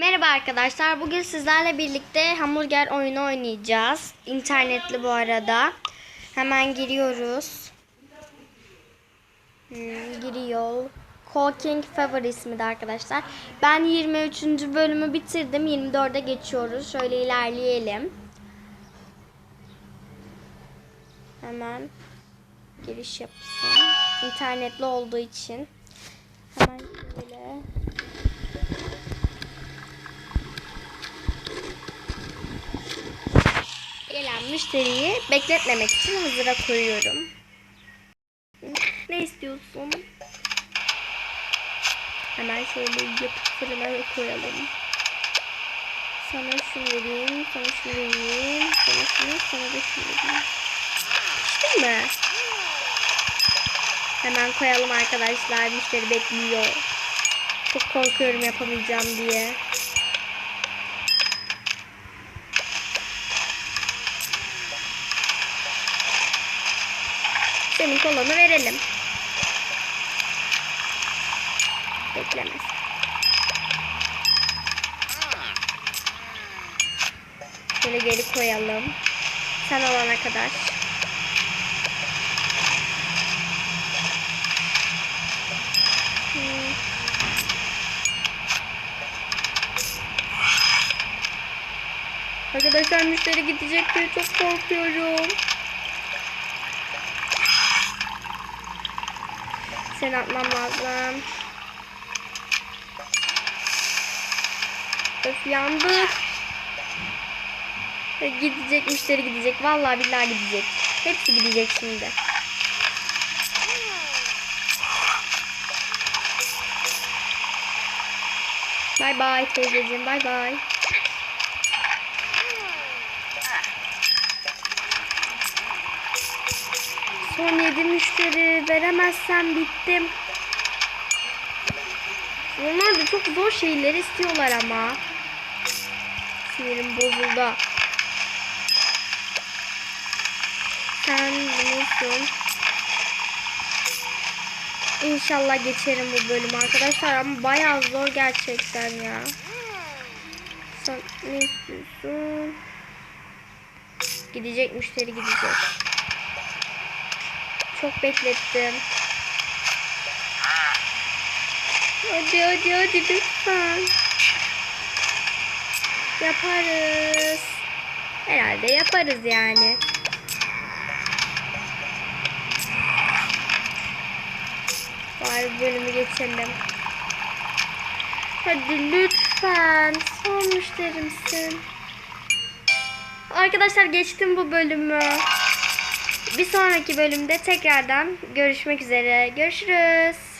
Merhaba arkadaşlar. Bugün sizlerle birlikte hamburger oyunu oynayacağız. İnternetli bu arada. Hemen giriyoruz. Hmm, giriyor. Cooking Favor ismi de arkadaşlar. Ben 23. bölümü bitirdim. 24'e geçiyoruz. Şöyle ilerleyelim. Hemen giriş yapsın. İnternetli olduğu için. Hemen müşteriyi bekletmemek için hazıra koyuyorum. Ne istiyorsun? Hemen şöyle yapıp fırına koyalım. Sana şunu vereyim, sana şunu vereyim, sana şunu, sana da şunu vereyim. İşte mi? Hemen koyalım arkadaşlar. Müşteri bekliyor. Çok korkuyorum yapamayacağım diye. Senin kolanı verelim. Beklemez. Şöyle geri koyalım. Sen olana kadar. Arkadaşlar müşteri gidecek diye çok korkuyorum. Seni atmam lazım. Öf yandık. E, Gidecek müşteri gidecek. Vallahi billahi gidecek. Hepsi gidecek şimdi. Bay bay teyzeciğim bay bay. Son yedi müşteri veremezsem bittim. Onlar da çok zor şeyler istiyorlar ama. Sinirim bozuldu. Sen bulursun. İnşallah geçerim bu bölümü arkadaşlar ama bayağı zor gerçekten ya. Sen ne istiyorsun? Gidecek müşteri gidecek. Çok beklettim. Hadi hadi hadi lütfen. Yaparız. Herhalde yaparız yani. Bari bölümü geçelim. Hadi lütfen. Son müşterimsin. Arkadaşlar geçtim bu bölümü. Bir sonraki bölümde tekrardan görüşmek üzere. Görüşürüz.